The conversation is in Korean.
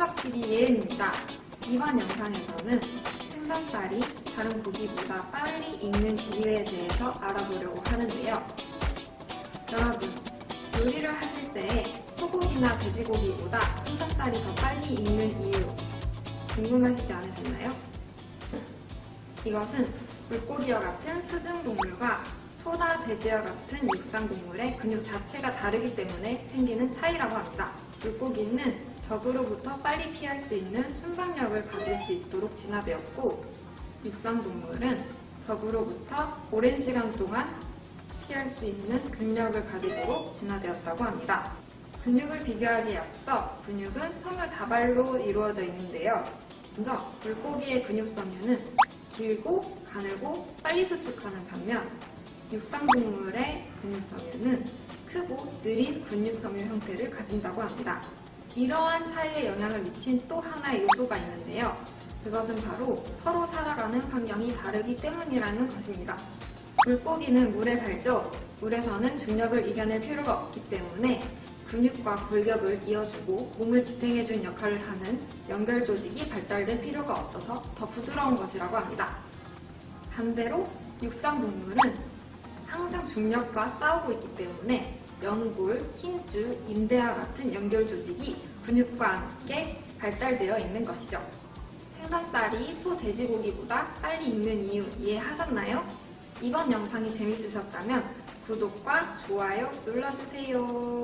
예은입니다. 이번 영상에서는 생선살이 다른 고기보다 빨리 익는 이유에 대해서 알아보려고 하는데요. 여러분, 요리를 하실 때 소고기나 돼지고기보다 생선살이 더 빨리 익는 이유 궁금하시지 않으셨나요? 이것은 물고기와 같은 수중동물과 소나 돼지와 같은 육상동물의 근육 자체가 다르기 때문에 생기는 차이라고 합니다. 물고기는 적으로부터 빨리 피할 수 있는 순방력을 가질 수 있도록 진화되었고 육상 동물은 적으로부터 오랜 시간 동안 피할 수 있는 근력을 가지도록 진화되었다고 합니다. 근육을 비교하기에 앞서 근육은 섬유 다발로 이루어져 있는데요. 먼저 물고기의 근육 섬유는 길고 가늘고 빨리 수축하는 반면 육상 동물의 근육 섬유는 크고 느린 근육 섬유 형태를 가진다고 합니다. 이러한 차이에 영향을 미친 또 하나의 요소가 있는데요. 그것은 바로 서로 살아가는 환경이 다르기 때문이라는 것입니다. 물고기는 물에 살죠. 물에서는 중력을 이겨낼 필요가 없기 때문에 근육과 골격을 이어주고 몸을 지탱해준 역할을 하는 연결 조직이 발달될 필요가 없어서 더 부드러운 것이라고 합니다. 반대로 육상 동물은 항상 중력과 싸우고 있기 때문에 연골, 힘줄, 인대와 같은 연결 조직이 근육과 함께 발달되어 있는 것이죠. 생선살이 소, 돼지고기보다 빨리 익는 이유 이해하셨나요? 이번 영상이 재밌으셨다면 구독과 좋아요 눌러주세요.